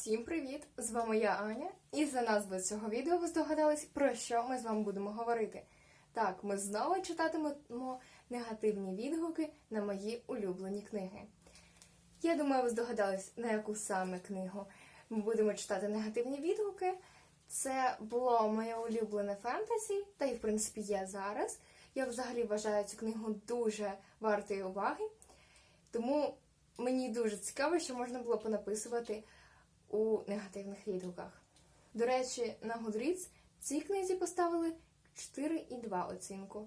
Всім привіт! З вами я Аня, і за назвою цього відео ви здогадались, про що ми з вами будемо говорити. Так, ми знову читатимемо негативні відгуки на мої улюблені книги. Я думаю, ви здогадались, на яку саме книгу ми будемо читати негативні відгуки. Це було моє улюблене фентезі, та й в принципі є зараз. Я взагалі вважаю цю книгу дуже вартою уваги. Тому мені дуже цікаво, що можна було понаписувати у негативних відгуках. До речі, на Goodreads цій книзі поставили 4,2 оцінку.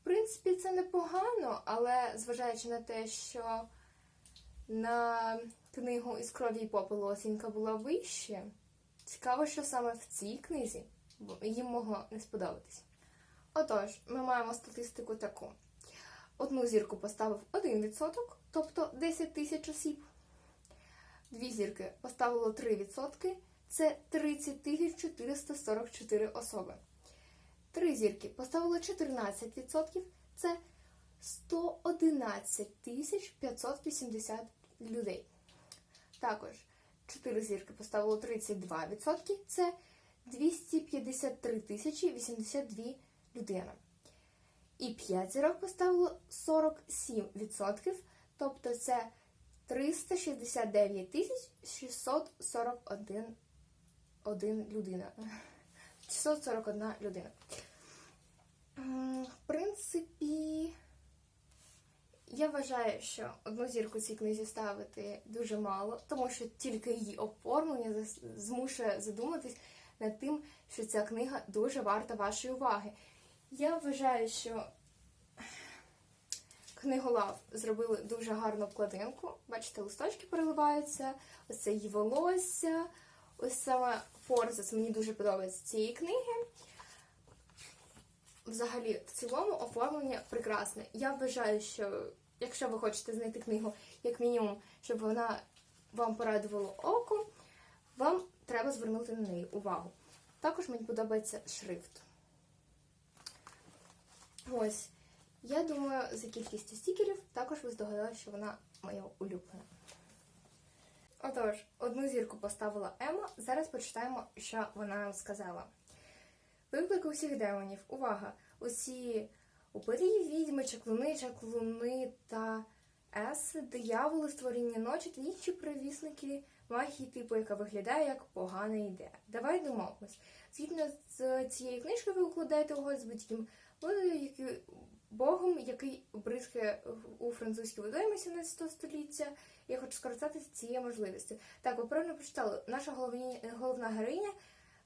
В принципі, це непогано, але зважаючи на те, що на книгу із крові і попелу оцінка була вища, цікаво, що саме в цій книзі їм могло не сподобатись. Отож, ми маємо статистику таку. Одну зірку поставив 1%, тобто 10 тисяч осіб. Дві зірки поставило 3%, це 30 тисяч 444 особи. Три зірки поставило 14%, це 111 580 людей. Також 4 зірки поставило 32%, це 253 тисячі 82 людини. І 5 зірок поставило 47%, тобто це 369 тисяч 641 один людина. 641 людина. В принципі, я вважаю, що одну зірку цій книзі ставити дуже мало, тому що тільки її оформлення змушує задуматись над тим, що ця книга дуже варта вашої уваги. Я вважаю, що Книголав зробили дуже гарну обкладинку. Бачите, листочки переливаються, ось це її волосся, ось саме форзас мені дуже подобається цієї книги. Взагалі, в цілому оформлення прекрасне. Я вважаю, що якщо ви хочете знайти книгу, як мінімум, щоб вона вам порадувала око, вам треба звернути на неї увагу. Також мені подобається шрифт. Ось. Я думаю, за кількістю стікерів також ви здогадалися, що вона моя улюблена. Отож, одну зірку поставила Ема. Зараз почитаємо, що вона нам сказала. Виклик усіх демонів. Увага! Усі упирі, відьми, чаклуни, чаклуни та еси, дияволи, створіння ночі та інші привісники магії, типу, яка виглядає як погана ідея. Давай домовимось. Згідно з цією книжкою ви укладаєте угод з будь-яким який- Богом, який бризкає у французькій водоймі 17 століття. Я хочу скористатися цією можливістю. Так, ви правильно прочитали, наша головні, головна героїня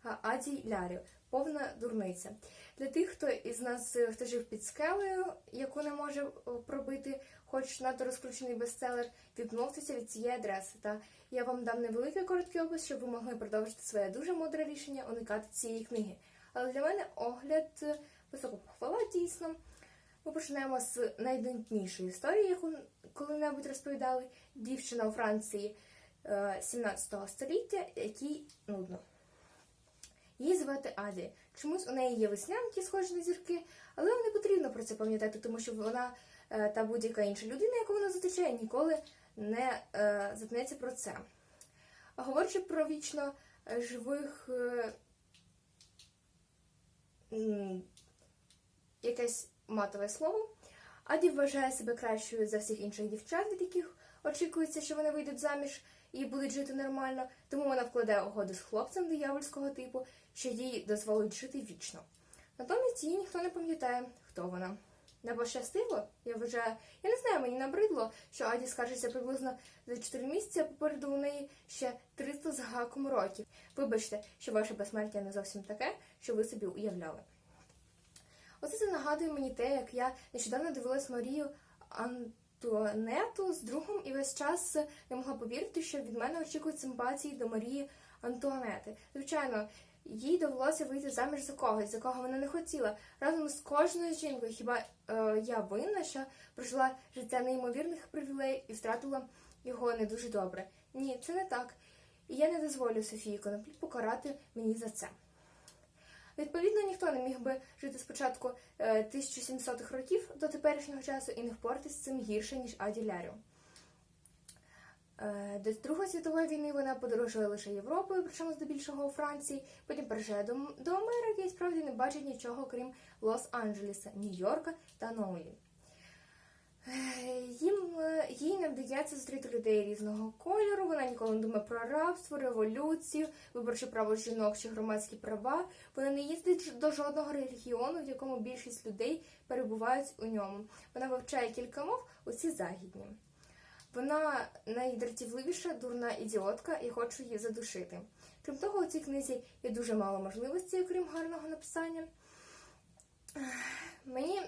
а, Аді Ляріо, повна дурниця. Для тих, хто із нас е, хто жив під скелею, яку не може е, пробити, хоч надто розкручений бестселер, відмовтеся від цієї адреси. Та я вам дам невеликий короткий опис, щоб ви могли продовжити своє дуже мудре рішення уникати цієї книги. Але для мене огляд е, високо похвала дійсно. Ми почнемо з найдентнішої історії, яку коли-небудь розповідали дівчина у Франції е, 17 століття, якій нудно. Її звати Аді. Чомусь у неї є веснянки, схожі на зірки, але не потрібно про це пам'ятати, тому що вона е, та будь-яка інша людина, яку вона зустрічає, ніколи не е, затнеться про це. Говорячи про вічно е, живих е, якесь матове слово. Аді вважає себе кращою за всіх інших дівчат, від яких очікується, що вони вийдуть заміж і будуть жити нормально, тому вона вкладає угоду з хлопцем диявольського типу, що їй дозволить жити вічно. Натомість її ніхто не пам'ятає, хто вона. Не пощастило, я вважаю, я не знаю, мені набридло, що Аді скаржиться приблизно за 4 місяці, а попереду у неї ще 300 з гаком років. Вибачте, що ваше безсмертя не зовсім таке, що ви собі уявляли. Оце це нагадує мені те, як я нещодавно дивилась Марію Антуанету з другом і весь час не могла повірити, що від мене очікують симпатії до Марії Антуанети. Звичайно, їй довелося вийти заміж за когось, за кого вона не хотіла. Разом з кожною жінкою, хіба е, я винна, що прожила життя неймовірних привілеїв і втратила його не дуже добре. Ні, це не так. І я не дозволю Софії Коноплі покарати мені за це. Відповідно, ніхто не міг би жити спочатку е, 1700-х років до теперішнього часу і не впоратись з цим гірше, ніж Аді Ляріо. Е, До Другої світової війни вона подорожує лише Європою, причому здебільшого у Франції. Потім приїжджає до, Америки і справді не бачить нічого, крім Лос-Анджелеса, Нью-Йорка та Ноулі. Е, Їм е, їй не вдається зустріти людей різного кольору. Вона ніколи не думає про рабство, революцію, виборче право жінок чи громадські права. Вона не їздить до жодного регіону, в якому більшість людей перебувають у ньому. Вона вивчає кілька мов, усі західні. Вона найдратівливіша дурна ідіотка і хочу її задушити. Крім того, у цій книзі є дуже мало можливостей, окрім гарного написання. Мені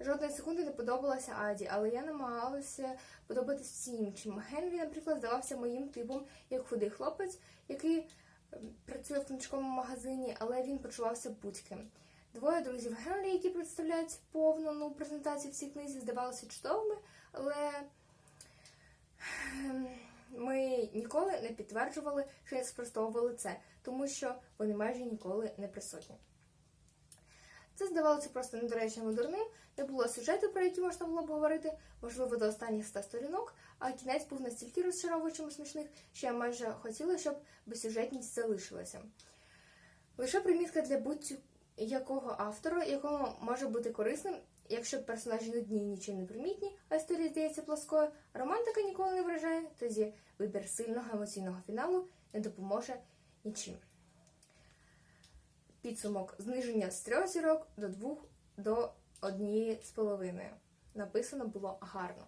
жодної секунди не подобалася Аді, але я намагалася подобатись всім іншим. Генрі, наприклад, здавався моїм типом як худий хлопець, який ем, працює в книжковому магазині, але він почувався будь-ким. Двоє друзів Генрі, які представляють повну ну, презентацію в цій книзі, здавалися чудовими, але ем, ми ніколи не підтверджували чи не спростовували це, тому що вони майже ніколи не присутні. Це здавалося просто недоречним і дурним, не було сюжету, про який можна було б говорити, можливо, до останніх ста сторінок, а кінець був настільки розчаровуючим і смішних, що я майже хотіла, щоб безсюжетність залишилася. Лише примітка для будь-якого автора, якому може бути корисним, якщо персонажі нудні і нічим не примітні, а історія здається плоскою, романтика ніколи не вражає, тоді вибір сильного емоційного фіналу не допоможе нічим. Підсумок зниження з трьох зірок до двох до однієї з половиною. Написано було гарно.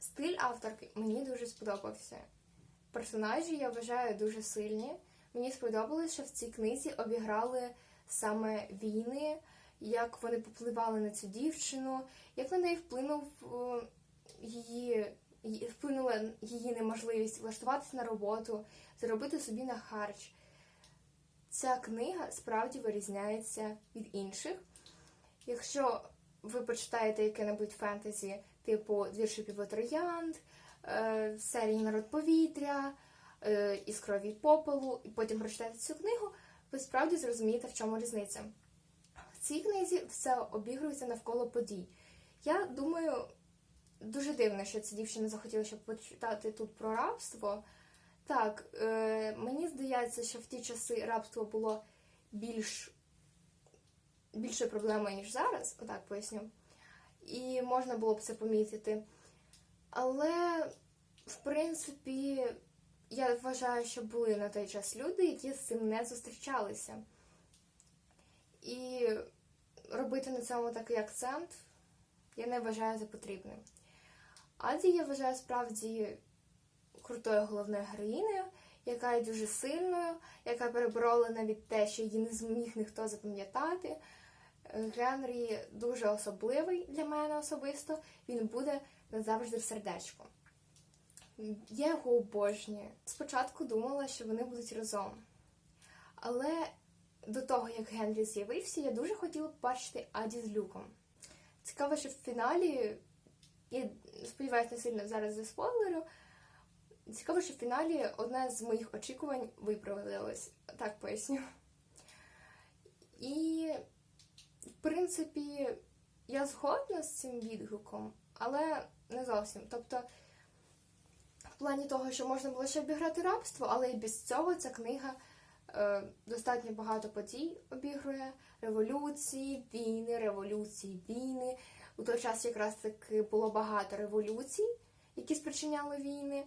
Стиль авторки мені дуже сподобався. Персонажі я вважаю дуже сильні. Мені сподобалось, що в цій книзі обіграли саме війни, як вони попливали на цю дівчину, як на неї вплинув е, її, вплинула її неможливість влаштуватися на роботу, заробити собі на харч. Ця книга справді вирізняється від інших. Якщо ви почитаєте яке-небудь фентезі, типу Двір шипів троянд, е, серії Народ повітря, е, із крові й попелу, і потім прочитаєте цю книгу, ви справді зрозумієте, в чому різниця. В цій книзі все обігрується навколо подій. Я думаю, дуже дивно, що ця дівчина захотіла, щоб почитати тут про рабство. Так, е, мені здається, що в ті часи рабство було більш більшою проблемою, ніж зараз, отак поясню. І можна було б це помітити. Але, в принципі, я вважаю, що були на той час люди, які з цим не зустрічалися. І робити на цьому такий акцент я не вважаю за потрібним. Аді я вважаю справді крутою головною героїнею, яка є дуже сильною, яка переборола навіть те, що її не зміг ніхто запам'ятати. Генрі дуже особливий для мене особисто. Він буде назавжди в сердечку. Я його обожнюю. Спочатку думала, що вони будуть разом. Але до того, як Генрі з'явився, я дуже хотіла б бачити Аді з Люком. Цікаво, що в фіналі, я сподіваюся, не сильно зараз заспойлерю, Цікаво, що в фіналі одне з моїх очікувань виправдалось, так поясню. І, в принципі, я згодна з цим відгуком, але не зовсім. Тобто, в плані того, що можна було ще обіграти рабство, але і без цього ця книга е, достатньо багато подій обігрує: революції, війни, революції, війни. У той час якраз таки було багато революцій, які спричиняли війни.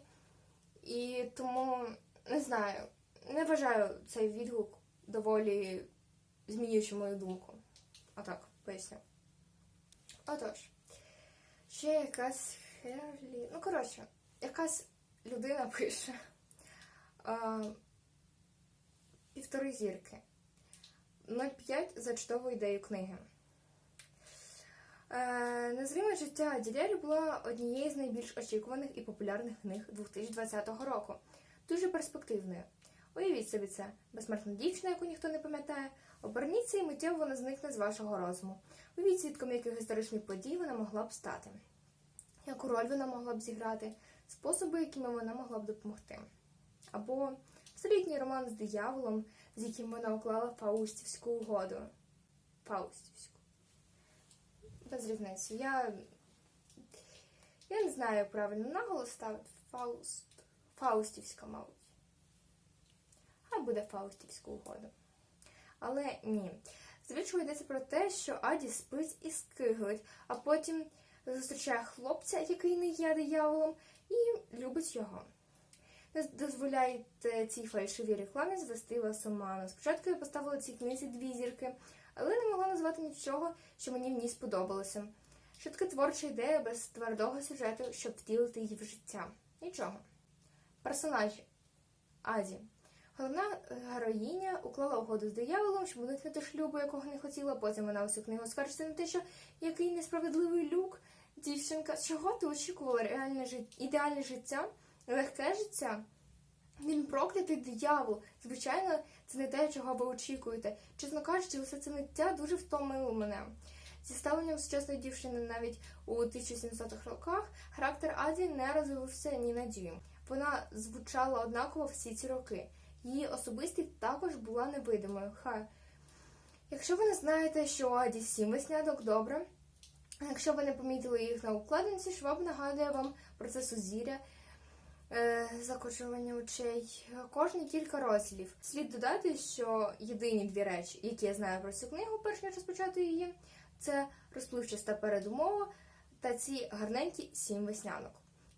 І тому не знаю, не вважаю цей відгук доволі змінюючи мою думку. Отак, поясню. Отож, ще якась Херлі. Ну, коротше, якась людина пише а, півтори зірки. 0,5 за чудову ідею книги. Е, Незриме життя Ділярі була однією з найбільш очікуваних і популярних книг 2020 року. Дуже перспективною. Уявіть собі це безсмертна дівчина, яку ніхто не пам'ятає. Оберніться і миттєво вона зникне з вашого розуму. Уявіть свідком яких історичних подій вона могла б стати, яку роль вона могла б зіграти, способи, якими вона могла б допомогти. Або столітній роман з дияволом, з яким вона уклала Фаустівську угоду. Фаустівську без різниці. Я, Я не знаю, як правильно наголос ставити. Фауст. Фаустівська, мабуть. Хай буде Фаустівська угода. Але ні. Звичайно йдеться про те, що Аді спить і скиглить, а потім зустрічає хлопця, який не є дияволом, і любить його. Не дозволяйте цій фальшивій рекламі звести вас оману. Спочатку я поставила цій книзі дві зірки, але не могла назвати нічого, що мені в ній сподобалося. Швидка творча ідея без твердого сюжету, щоб втілити її в життя. Нічого. Персонажі Аді. Головна героїня уклала угоду з дияволом, щоб уникнути шлюбу, якого не хотіла. Потім вона усю книгу скаржиться на те, що який несправедливий люк. Дівчинка, чого ти очікувала реальне життя, ідеальне життя, легке життя? Він проклятий диявол. Звичайно, це не те, чого ви очікуєте. Чесно кажучи, усе це ниття дуже втомило мене. Зі ставленням сучасної дівчини навіть у 1700-х роках характер Аді не розвивався ні на дюйм. Вона звучала однаково всі ці роки. Її особистість також була невидимою. Хай. Якщо ви не знаєте, що у Аді сім веснянок, добре. Якщо ви не помітили їх на укладинці, Шваб нагадує вам про це сузір'я, закочування очей. Кожні кілька розділів. Слід додати, що єдині дві речі, які я знаю про цю книгу, перш ніж розпочати її, це розпливчаста передумова та ці гарненькі сім веснянок.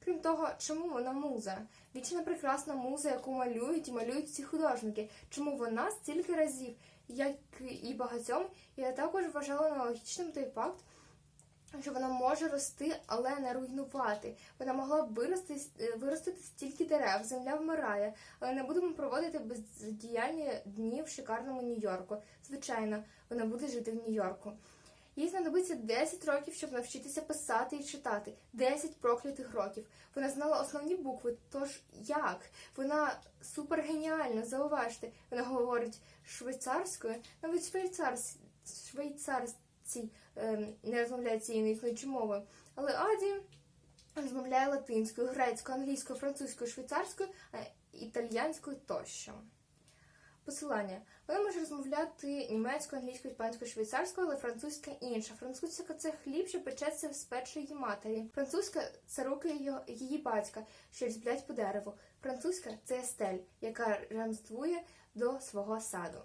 Крім того, чому вона муза? Вічна прекрасна муза, яку малюють і малюють ці художники. Чому вона стільки разів, як і багатьом, я також вважала аналогічним той факт, що вона може рости, але не руйнувати. Вона могла б вирости, виростити стільки дерев, земля вмирає, але не будемо проводити бездіяльні дні в шикарному Нью-Йорку. Звичайно, вона буде жити в Нью-Йорку. Їй знадобиться 10 років, щоб навчитися писати і читати. 10 проклятих років. Вона знала основні букви. Тож як? Вона супергеніальна, зауважте. Вона говорить швейцарською, навіть швейцарці, швейцарці не розмовляють цією неіснуючою мовою. Але Аді розмовляє латинською, грецькою, англійською, французькою, швейцарською, е, італіянською тощо. Посилання. Вона може розмовляти німецькою, англійською, іспанською, швейцарською, але французька інша. Французька це хліб, що печеться з печі її матері. Французька це руки її, її батька, що різблять по дереву. Французька це естель, яка ремствує до свого саду.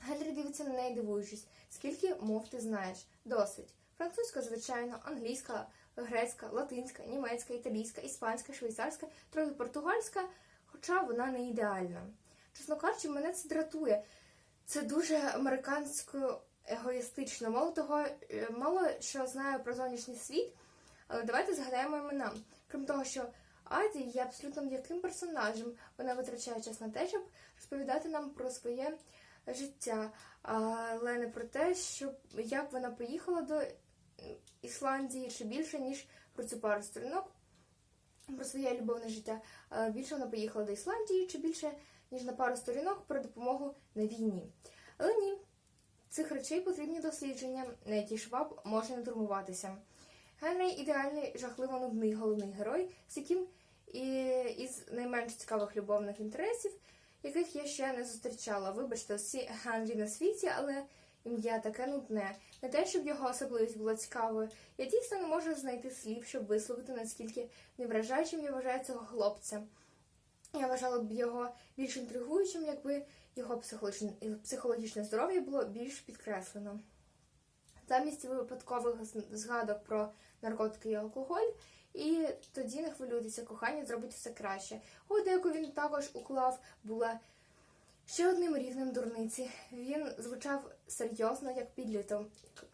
Генрі дивиться на неї, дивуючись, скільки мов ти знаєш? Досить. Французька, звичайно, англійська, грецька, латинська, німецька, італійська, іспанська, швейцарська, трохи португальська, хоча вона не ідеальна. Чесно кажучи, мене це дратує. Це дуже американсько егоїстично. Мало того, е, мало що знаю про зовнішній світ, але давайте згадаємо імена. Крім того, що Аді є абсолютно м'яким персонажем. Вона витрачає час на те, щоб розповідати нам про своє життя, але не про те, що як вона поїхала до Ісландії чи більше, ніж про цю пару сторінок, про своє любовне життя. Більше вона поїхала до Ісландії чи більше ніж на пару сторінок про допомогу на війні. Але ні, цих речей потрібні дослідження, на які шваб може не турмуватися. Генрій ідеальний, жахливо нудний головний герой, з яким і із найменш цікавих любовних інтересів, яких я ще не зустрічала. Вибачте, всі Генрі на світі, але ім'я таке нудне. Не те, щоб його особливість була цікавою. Я дійсно не можу знайти слів, щоб висловити, наскільки невражаючим я вважаю цього хлопця. Я вважала б його більш інтригуючим, якби його психологічне, здоров'я було більш підкреслено. Замість випадкових згадок про наркотики і алкоголь, і тоді не хвилюйтеся, кохання зробить все краще. Угода, яку він також уклав, була ще одним рівнем дурниці. Він звучав серйозно, як підліток,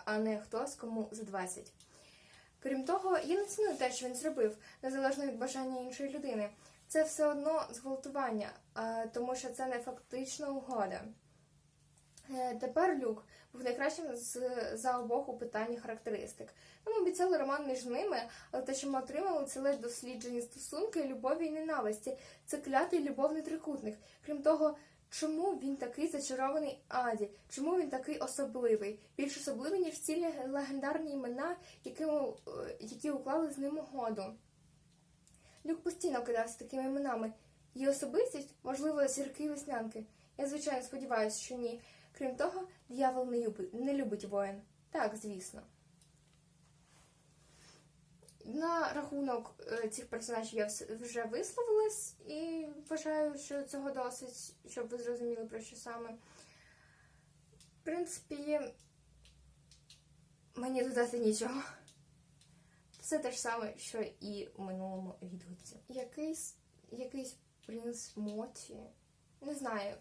а не хтось кому за 20. Крім того, я не ціную те, що він зробив, незалежно від бажання іншої людини це все одно зґвалтування, тому що це не фактична угода. Е, тепер Люк був найкращим з за обох у питанні характеристик. Нам обіцяли роман між ними, але те, що ми отримали, це ледь досліджені стосунки, любові і ненависті. Це клятий любовний трикутник. Крім того, чому він такий зачарований Аді? Чому він такий особливий? Більш особливий, ніж ці легендарні імена, які, е, які уклали з ним угоду. Люк постійно кидався такими іменами. Її особистість, можливо, зірки веснянки. Я, звичайно, сподіваюся, що ні. Крім того, диявол не любить, не любить воїн. Так, звісно. На рахунок е, цих персонажів я вже висловилась і вважаю, що цього досить, щоб ви зрозуміли про що саме. В принципі, мені додати нічого. Все те ж саме, що і у минулому відгуці. Якийсь, якийсь принц Моті. Не знаю.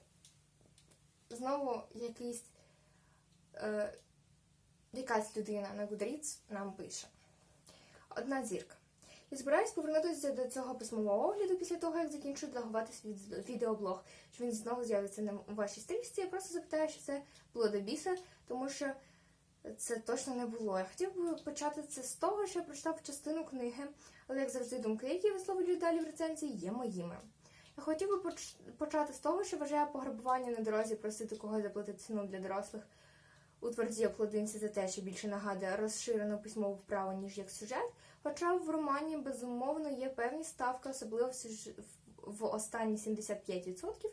Знову якийсь. Е, якась людина на Goodreads нам пише. Одна зірка. Я збираюсь повернутися до цього письмового огляду після того, як закінчу редагувати свій відеоблог. Що він знову з'явиться на вашій стрічці. Я просто запитаю, що це було до біса, тому що це точно не було. Я хотів би почати це з того, що я прочитав частину книги, але як завжди, думки, які я висловлюю далі в рецензії, є моїми. Я хотів би поч- почати з того, що вважаю пограбування на дорозі просити когось заплатити ціну для дорослих у твердій обкладинці за те, що більше нагадує розширену письмову вправу, ніж як сюжет. Хоча в романі безумовно є певні ставки, особливо в, сюж... в останні 75%,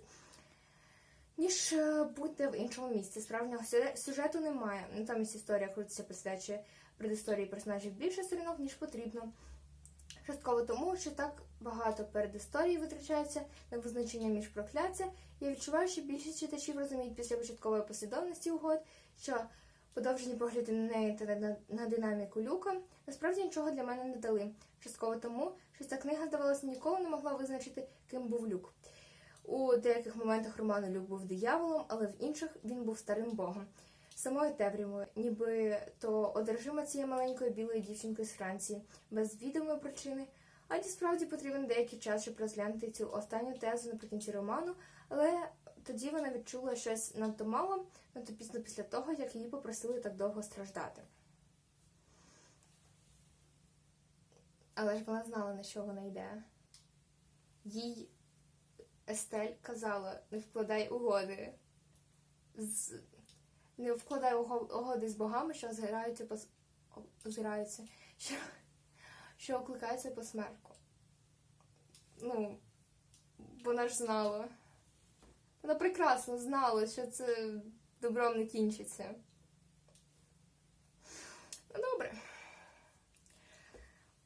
ніж е, будь-де в іншому місці. Справжнього сюже- сюжету немає. Натомість історія крутиться присвячує предісторії персонажів більше сторінок, ніж потрібно. Частково тому, що так багато передісторії витрачається на визначення між прокляття, я відчуваю, що більшість читачів розуміють після початкової послідовності угод, що подовжені погляди на неї та на, на динаміку люка насправді нічого для мене не дали. Частково тому, що ця книга, здавалося, ніколи не могла визначити, ким був люк. У деяких моментах роману Люк був дияволом, але в інших він був старим богом. Самою темрявою, ніби то одержима цією маленькою білою дівчинкою з Франції, без відомої причини. Аді справді потрібен деякий час, щоб розглянути цю останню тезу наприкінці роману, але тоді вона відчула щось надто мало, надто пізно після того, як її попросили так довго страждати. Але ж вона знала, на що вона йде. Їй Естель казала, не вкладай угоди. З... Не вкладай уго- угоди з богами, що озираються по с- о- озираються, що, що по смерку. Ну, вона ж знала. Вона прекрасно знала, що це добром не кінчиться. Ну, добре.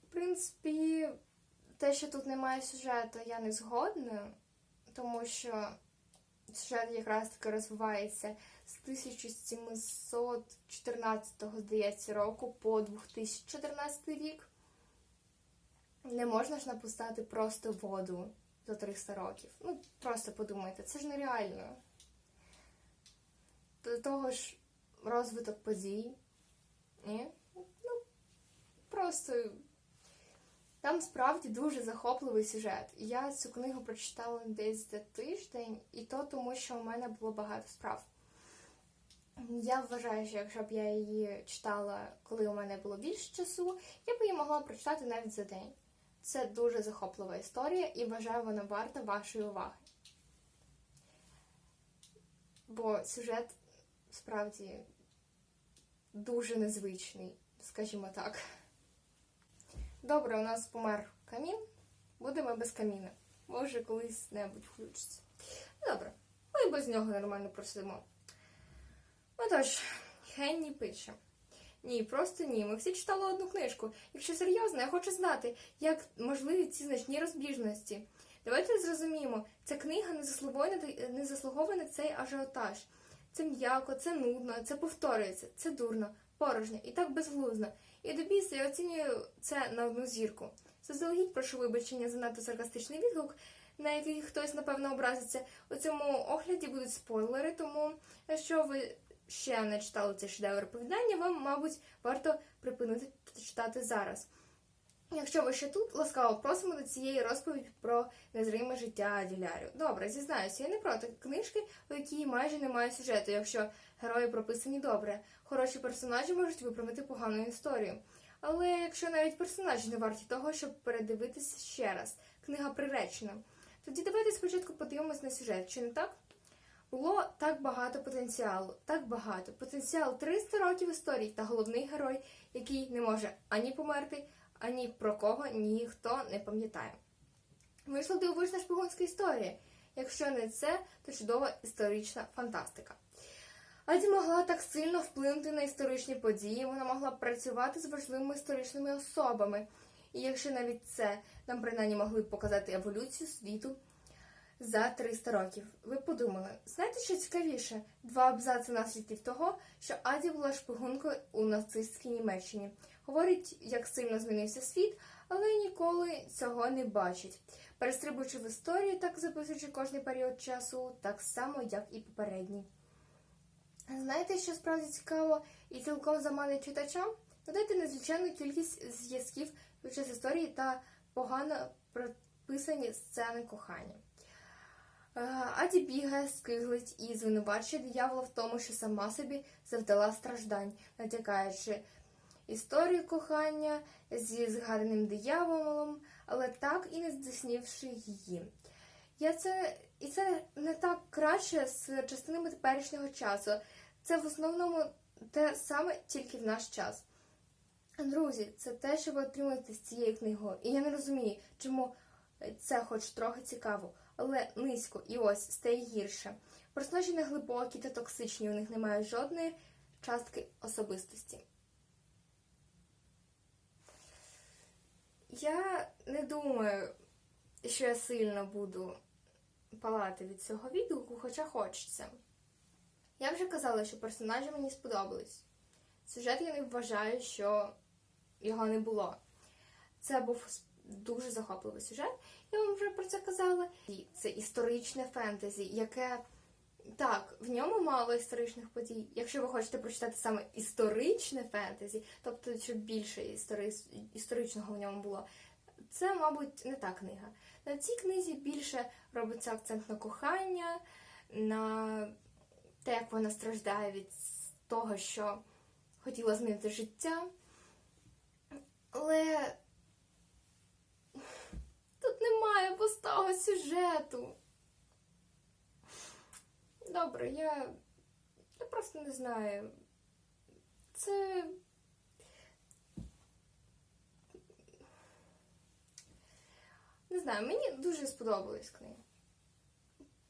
В принципі, те, що тут немає сюжету, я не згодна, тому що сюжет якраз таки розвивається 1714, здається, року по 2014 рік. Не можна ж напускати просто воду за 300 років. Ну, просто подумайте, це ж нереально. До того ж, розвиток подій. Ні? Ну, просто там справді дуже захопливий сюжет. Я цю книгу прочитала десь за тиждень, і то тому, що у мене було багато справ. Я вважаю, що якщо б я її читала, коли у мене було більше часу, я б її могла прочитати навіть за день. Це дуже захоплива історія і вважаю, вона варта вашої уваги. Бо сюжет справді дуже незвичний, скажімо так. Добре, у нас помер камін. Будемо без каміна. Може, колись небудь включиться. Добре, ми без нього нормально просидимо. Отож, Хенні пише. Ні, просто ні. Ми всі читали одну книжку. Якщо серйозно, я хочу знати, як можливі ці значні розбіжності. Давайте зрозуміємо, ця книга не заслуговує не заслуговує цей ажіотаж. Це м'яко, це нудно, це повторюється, це дурно, порожньо і так безглуздо. І до біса я оцінюю це на одну зірку. Заздалегідь прошу вибачення за надто саркастичний відгук, на який хтось, напевно, образиться. У цьому огляді будуть спойлери, тому якщо ви ще не читали цей шедевр оповідання, вам, мабуть, варто припинити читати зараз. Якщо ви ще тут, ласкаво просимо до цієї розповіді про незриме життя Ділярю. Добре, зізнаюся, я не проти книжки, у якій майже немає сюжету, якщо герої прописані добре. Хороші персонажі можуть виправити погану історію. Але якщо навіть персонажі не варті того, щоб передивитися ще раз, книга приречена. Тоді давайте спочатку подивимось на сюжет, чи не так? Було так багато потенціалу, так багато. Потенціал 300 років історії та головний герой, який не може ані померти, ані про кого ніхто не пам'ятає. Вийшла дивовижна шпигунська історія. Якщо не це, то чудова історична фантастика. Аді могла так сильно вплинути на історичні події, вона могла працювати з важливими історичними особами І якщо навіть це нам принаймні могли показати еволюцію світу за 300 років. Ви подумали, знаєте, що цікавіше? Два абзаци наслідків того, що Аді була шпигункою у нацистській Німеччині. Говорить, як сильно змінився світ, але ніколи цього не бачить. Перестрибуючи в історію, так записуючи кожний період часу, так само, як і попередній. Знаєте, що справді цікаво і цілком заманить читачам? Додайте незвичайну кількість зв'язків під час історії та погано прописані сцени кохання. Аді бігає, скиглить і звинувачує диявола в тому, що сама собі завдала страждань, натякаючи історію кохання зі згаданим дияволом, але так і не здійснивши її. Я це і це не так краще з частинами теперішнього часу. Це в основному те саме тільки в наш час. Друзі, це те, що ви отримуєте з цією книгою. І я не розумію, чому це хоч трохи цікаво, але низько і ось стає гірше. Персонажі не глибокі та токсичні, у них немає жодної частки особистості. Я не думаю, що я сильно буду палати від цього відгуку, хоча хочеться. Я вже казала, що персонажі мені сподобались. Сюжет я не вважаю, що його не було. Це був дуже захопливий сюжет, я вам вже про це казала. І це історичне фентезі, яке так, в ньому мало історичних подій. Якщо ви хочете прочитати саме історичне фентезі, тобто щоб більше істори... історичного в ньому було, це, мабуть, не та книга. На цій книзі більше робиться акцент на кохання, на те, як вона страждає від того, що хотіла змінити життя. Але немає пустого сюжету. Добре, я, я просто не знаю. Це. Не знаю, мені дуже сподобались книги.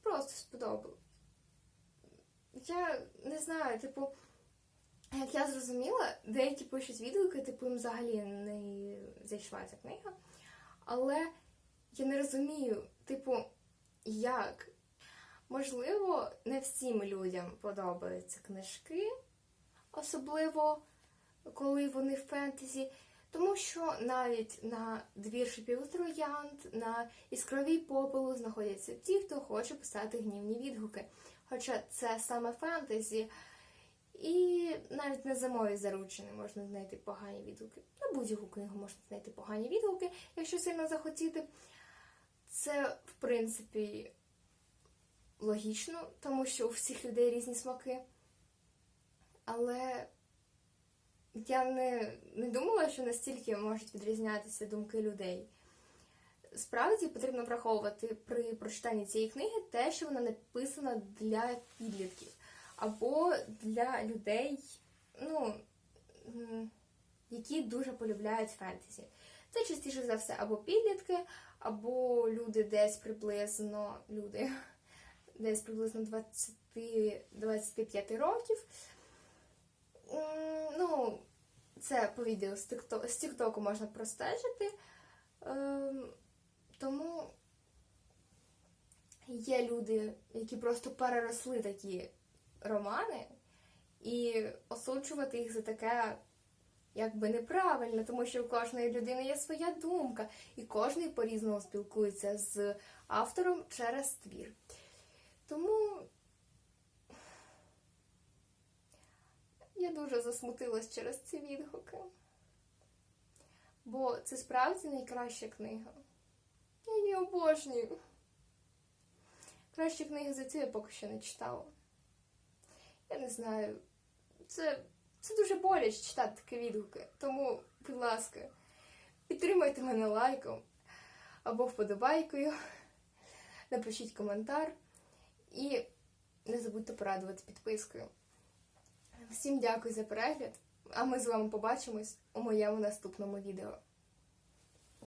Просто сподобалось. Я не знаю, типу, як я зрозуміла, деякі пишуть відгуки, типу, їм взагалі не зайшла ця книга. Але я не розумію, типу, як. Можливо, не всім людям подобаються книжки, особливо коли вони в фентезі, тому що навіть на двір шипів троянд, на іскровій попелу знаходяться ті, хто хоче писати гнівні відгуки. Хоча це саме фентезі, і навіть на зимові заручини можна знайти погані відгуки. На будь-яку книгу можна знайти погані відгуки, якщо сильно захотіти. Це, в принципі, логічно, тому що у всіх людей різні смаки. Але я не, не думала, що настільки можуть відрізнятися думки людей. Справді потрібно враховувати при прочитанні цієї книги те, що вона написана для підлітків або для людей, ну, які дуже полюбляють фентезі. Це частіше за все або підлітки, або люди десь приблизно люди десь приблизно 20-25 років. Ну, це по відео з Тіктоку можна простежити. Ем, тому є люди, які просто переросли такі романи, і осуджувати їх за таке якби неправильно, тому що у кожної людини є своя думка, і кожен по-різному спілкується з автором через твір. Тому я дуже засмутилась через ці відгуки. Бо це справді найкраща книга. Я її обожнюю. Кращі книги за цю я поки що не читала. Я не знаю. Це це дуже боляче читати такі відгуки. Тому, будь ласка, підтримайте мене лайком або вподобайкою. Напишіть коментар і не забудьте порадувати підпискою. Всім дякую за перегляд, а ми з вами побачимось у моєму наступному відео.